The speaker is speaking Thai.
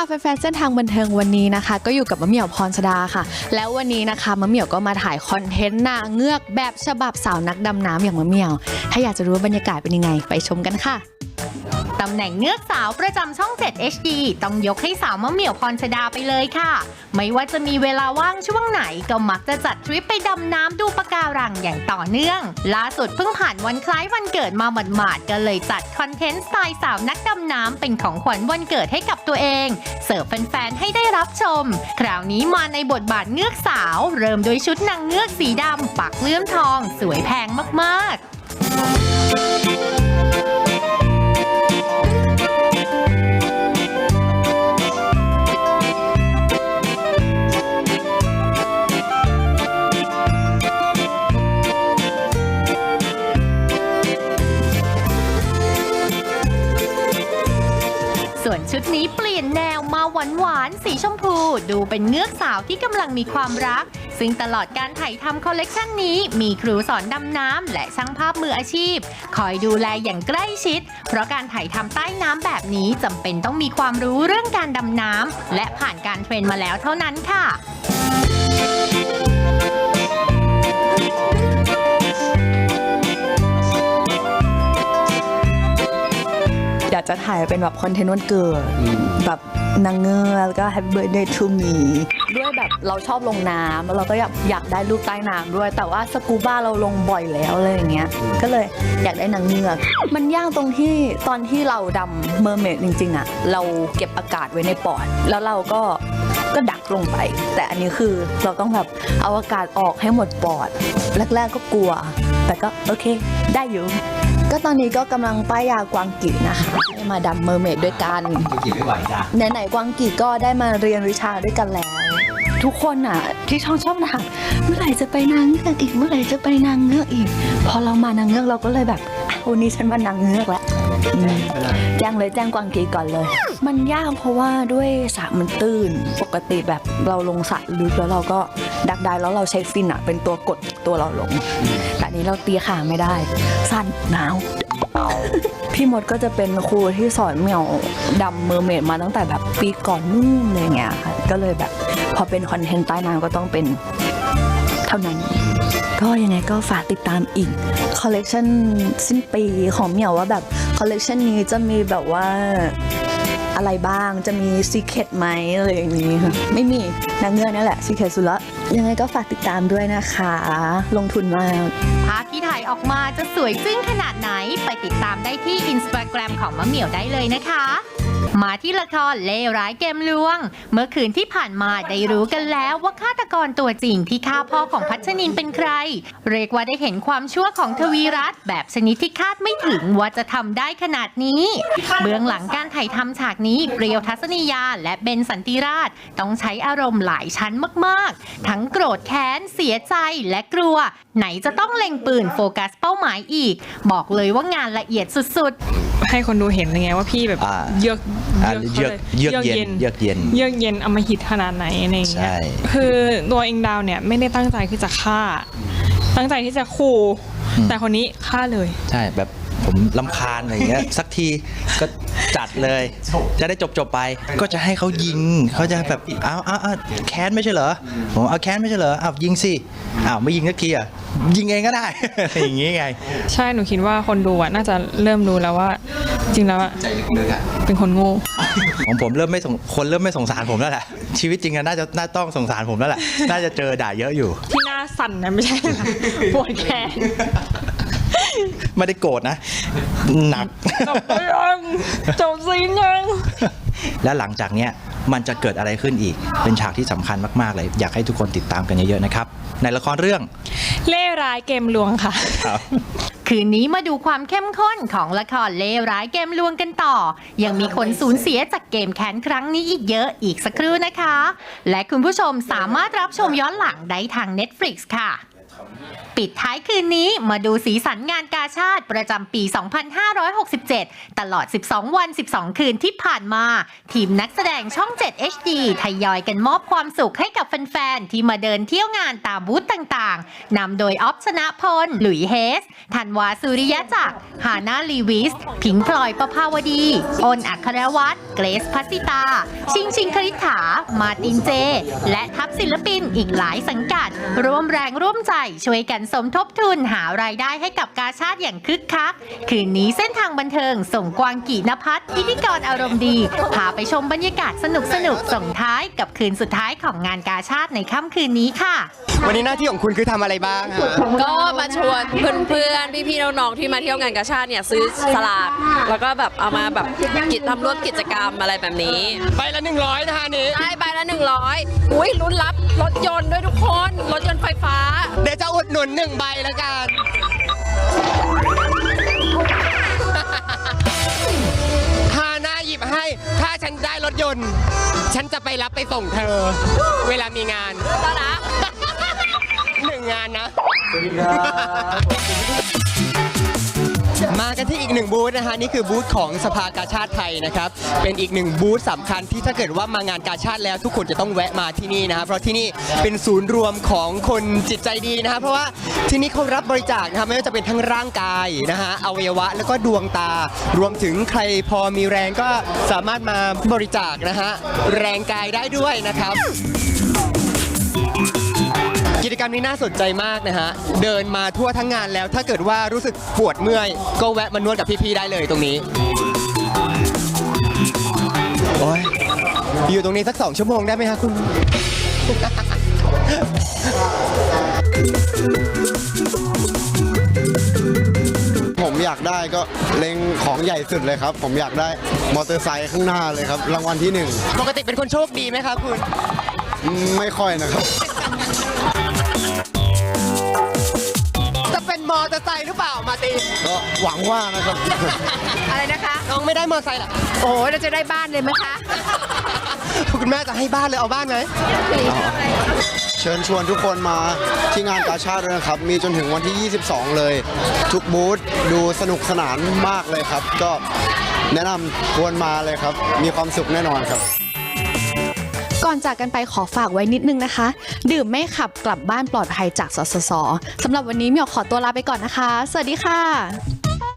ค่ะแฟนๆเส้นทางบันเทิงวันนี้นะคะ ก็อยู่กับมะเหมี่ยวพรชดาค่ะ แล้ววันนี้นะคะมะเหมี่ยวก็มาถ่ายคอนเทนต์นางเงือกแบบฉบับสาวนักดำน้ำอย่างมะเหมี่ยว ถ้าอยากจะรู้ว่าบรรยากาศเป็นยังไง ไปชมกันค่ะ ตำแหน่งเงือกสาวประจำช่อง 7 HD ต้องยกให้สาวมะเหมี่ยวพรชดาไปเลยค่ะ ไม่ว่าจะมีเวลาว่างช่วงไหนก็มักจะจัดทริปไปดำน้ำดูปะการังอย่างต่อเนื่อง ล่าสุดเพิ่งผ่านวันคล้ายวันเกิดมาหมาดๆก็เลยจัดคอนเทนต์สไตล์สาวนักดำน้ำเป็นของขวัญวันเกิดให้กับตัวเอง เสิร์ฟแฟนๆให้ได้รับชม คราวนี้มาในบทบาทเงือกสาว เริ่มด้วยชุดนางเงือกสีดำปักเลื่อมทอง สวยแพงมากๆ นี้เปลี่ยนแนวมาหวานหวานสีชมพู ดูเป็นเงือกสาวที่กำลังมีความรัก ซึ่งตลอดการถ่ายทำคอลเลกชันนี้ มีครูสอนดำน้ำและช่างภาพมืออาชีพ คอยดูแลอย่างใกล้ชิด เพราะการถ่ายทำใต้น้ำแบบนี้จำเป็นต้องมีความรู้เรื่องการดำน้ำและผ่านการเทรนมาแล้วเท่านั้นค่ะากจะถ่ายเป็นแบบคอนเทนต์วันเกิดแบบนางเงือกแล้วก็ Happy Birthday to me ด้วยแบบเราชอบลงน้ำแล้วเราก็อยากอยากได้รูปใต้น้ำด้วย แต่ว่าสกูบ้าเราลงบ่อยแล้วอะไรอย่างเงี้ยก็เลยอยากได้นางเงือก มันยากตรงที่ตอนที่เราดำเมอร์เมดจริงๆอะเราเก็บอากาศไว้ในปอด แล้วเราก็ก็ดักลงไป แต่อันนี้คือเราต้องแบบเอาอากาศออกให้หมดปอด แรกๆก็กลัว แต่ก็โอเค ได้อยู่ ก็ตอนนี้ก็กำลังป้ายยากวางกีนะคะให้มาดำเมอร์เมดด้วยกันขี่ไม่ไหวจ้ะไหนๆกวางกีก็ได้มาเรียนวิชาด้วยกันแล้ว ทุกคนอะ ที่ช่องชอบถามเมื่อไหร่จะไปนางเงือกอีกเมื่อไหร่จะไปนางเงือกอีก พอเรามานางเงือกเราก็เลยแบบอะวันนี้ฉันมานางเงือกแล้วอืม แจ้งเลยแจ้งกวางกีก่อนเลย มันยากเพราะว่าด้วยสระมันตื้น ปกติแบบเราลงสระลึกแล้วเราก็ดักได้แล้วเราใช้ฟินอะเป็นตัวกดตัวเราลงแต่อั นี้เราตีขาไม่ได้ สั่นหนาว พี่มดก็จะเป็นครูที่สอนเหมี่ยวดำเมอร์เมดมาตั้งแต่แบบปีก่อนนู่นอะไรเงี้ยค่ะก็เลยแบบ พอเป็นคอนเทนต์ใต้น้ำก็ต้องเป็นเท่านั้น ก็ยังไงก็ฝากติดตามอีกคอลเลกชันสิ้นปีของเหมี่ยวว่าแบบคอลเลกชันนี้จะมีแบบว่า อะไรบ้าง จะมีซีเคตไหมอะไรอย่างนี้ค่ะไม่มีนางเงือกนี่แหละซีเคตสุดละยังไงก็ฝากติดตามด้วยนะคะ ลงทุนมาก ภาพที่ถ่ายออกมาจะสวยซึ้งขนาดไหน ไปติดตามได้ที่อินสตาแกรมของมะเหมี่ยวได้เลยนะคะ มาที่ละครเล่ร้ายเกมลวง เมื่อคืนที่ผ่านมาได้รู้กันแล้วว่าฆาตกรตัวจริงที่ฆ่าพ่อของพัชนินเป็นใคร เรียกว่าได้เห็นความชั่วของทวีรัตน์แบบชนิดที่คาดไม่ถึงว่าจะทำได้ขนาดนี้ เบื้องหลังการถ่ายทำฉากนี้เปรียวทัศนียาและเบนสันติราช ต้องใช้อารมณ์หลายชั้นมากๆ ทั้งโกรธแค้นเสียใจและกลัว ไหนจะต้องเล็งปืนโฟกัสเป้าหมายอีก บอกเลยว่างานละเอียดสุดๆ ให้คนดูเห็นยังไงว่าพี่แบบอ่า เยือกอ่าเยือกเยือกเย็นเยือกเย็น เยือกเย็นอำมหิตขนาดไหนอะไรอย่างเงี้ยใช่ คือตัวเองดาวเนี่ยไม่ได้ตั้งใจที่จะฆ่า ตั้งใจที่จะขู่แต่คนนี้ฆ่าเลย ใช่แบบ ผมลำคาญอะไรอย่างเงี้ย สักทีก็จัดเลย จะได้จบจบๆไป ก็จะให้เขายิงเขาจะแบบอ้าวอ้าวอ้าวแค้นไม่ใช่เหรอผมเอาแค้นไม่ใช่เหรออ้าวยิงสิอ้าวไม่ยิงสักทีอะยิงเองก็ได้อย่างงี้ไง ใช่หนูคิดว่าคนดูอะน่าจะเริ่มรู้แล้วว่า จริงแล้วอะเป็นคนโง่ของผมเริ่มไม่สงคนเริ่มไม่สงสารผมแล้วแหละชีวิตจริงอะน่าจะน่าต้องสงสารผมแล้วแหละน่าจะเจอด่าเยอะอยู่ ที่หน้าสั่นนะไม่ใช่นะปวดแขน ไม่ได้โกรธนะ หนัก จบไปยังจบซีนยังและหลังจากเนี้ยมันจะเกิดอะไรขึ้นอีก เป็นฉากที่สำคัญมากๆเลย อยากให้ทุกคนติดตามกันเยอะๆนะครับ ในละครเรื่อง เล่ร้ายเกมลวงค่ะครับคืนนี้มาดูความเข้มข้นของละครเลวร้ายเกมลวงกันต่อ ยังมีคนสูญเสียจากเกมแค้นครั้งนี้อีกเยอะอีกสักครู่นะคะ และคุณผู้ชมสามารถรับชมย้อนหลังได้ทาง Netflix ค่ะ ปิดท้ายคืนนี้มาดูสีสันงานกาชาติประจำปี 2567 ตลอด 12 วัน 12 คืนที่ผ่านมา ทีมนักแสดงช่อง 7 HD ทยอยกันมอบความสุขให้กับแฟน ๆ ที่มาเดินเที่ยวงานตามบูธต่าง ๆ นำโดยออฟชนะพล หลุยเฮส ธันวาสุริยะจักร ฮานาลีวิสพิงพลอยประภาวดี อนอัครวัตรเกรซพัสิตา ชิงชิงคริษฐา มาร์ตินเจ และทัพศิลปินอีกหลายสังกัด ร่วมแรงร่วมใจช่วยกันสมทบทุนหารายได้ให้กับกาชาติอย่างคึกคัก คืนนี้เส้นทางบันเทิงส่งกวางกีนพัฒน์พิธีกรอารมณ์ดี พาไปชมบรรยากาศสนุกสนุกๆส่งท้ายกับคืนสุดท้ายของงานกาชาติในค่ำคืนนี้ค่ะ วันนี้หน้าที่ของคุณคือทำอะไรบ้างฮะก็มาชวนเพื่อนๆ พี่ๆ น้องๆ ที่มาเที่ยวงานกาชาติเนี่ยซื้อสลาก แล้วก็แบบเอามาแบบกิจทำร่วมกิจกรรมอะไรแบบนี้ใบละ100นะคะอันนี้ ได้ใบละ 100 อุ้ยลุ้นรับรถยนต์ด้วยทุกคน รถยนต์ไฟฟ้าเดี๋ยวจะอุดหนุนหนึ่งใบแล้วกันฮาน่าหยิบให้ ถ้าฉันได้รถยนต์ ฉันจะไปรับไปส่งเธอ เวลามีงานแล้วนะหนึ่งงานนะมา กันที่อีกหนึ่งบูธนะฮะนี่คือบูธของสภากาชาติไทยนะครับเป็นอีกหนึ่งบูธสำคัญที่ถ้าเกิดว่ามางานกาชาติแล้วทุกคนจะต้องแวะมาที่นี่นะครับเพราะที่นี่เป็นศูนย์รวมของคนจิตใจดีนะครับเพราะว่าที่นี่เขารับบริจาคนะครับไม่ว่าจะเป็นทั้งร่างกายนะฮะอวัยวะแล้วก็ดวงตา รวมถึงใครพอมีแรงก็สามารถมาบริจาคนะฮะแรงกายได้ด้วยนะครับ กิจกรรมนี้น่าสนใจมากนะฮะ เดินมาทั่วทั้งงานแล้ว ถ้าเกิดว่ารู้สึกปวดเมื่อย ก็แวะมานวดกับพี่ๆได้เลยตรงนี้ โอ้ยอยู่ตรงนี้สักสองชั่วโมงได้ไหมฮะคุณ ผมอยากได้ก็เล็งของใหญ่สุดเลยครับ ผมอยากได้มอเตอร์ไซค์ข้างหน้าเลยครับ รางวัลที่หนึ่งปกติเป็นคนโชคดีไหมครับคุณอืมไม่ค่อยนะครับ หวังว่านะครับ อะไรนะคะน้องไม่ได้มอเตอร์ไซค์เหรอโอ้เราจะได้บ้านเลยไหมคะคุณแม่จะให้บ้านเลยเอาบ้านไหมเชิญชวนทุกคนมาที่งานกาชาติด้วยนะครับ มีจนถึงวันที่ 22 เลย ทุกบูธดูสนุกสนานมากเลยครับ ก็แนะนำควรมาเลยครับ มีความสุขแน่นอนครับ ก่อนจากกันไปขอฝากไว้นิดนึงนะคะ ดื่มไม่ขับกลับบ้านปลอดภัยจากสสสสำหรับวันนี้เมียวขอตัวลาไปก่อนนะคะ สวัสดีค่ะ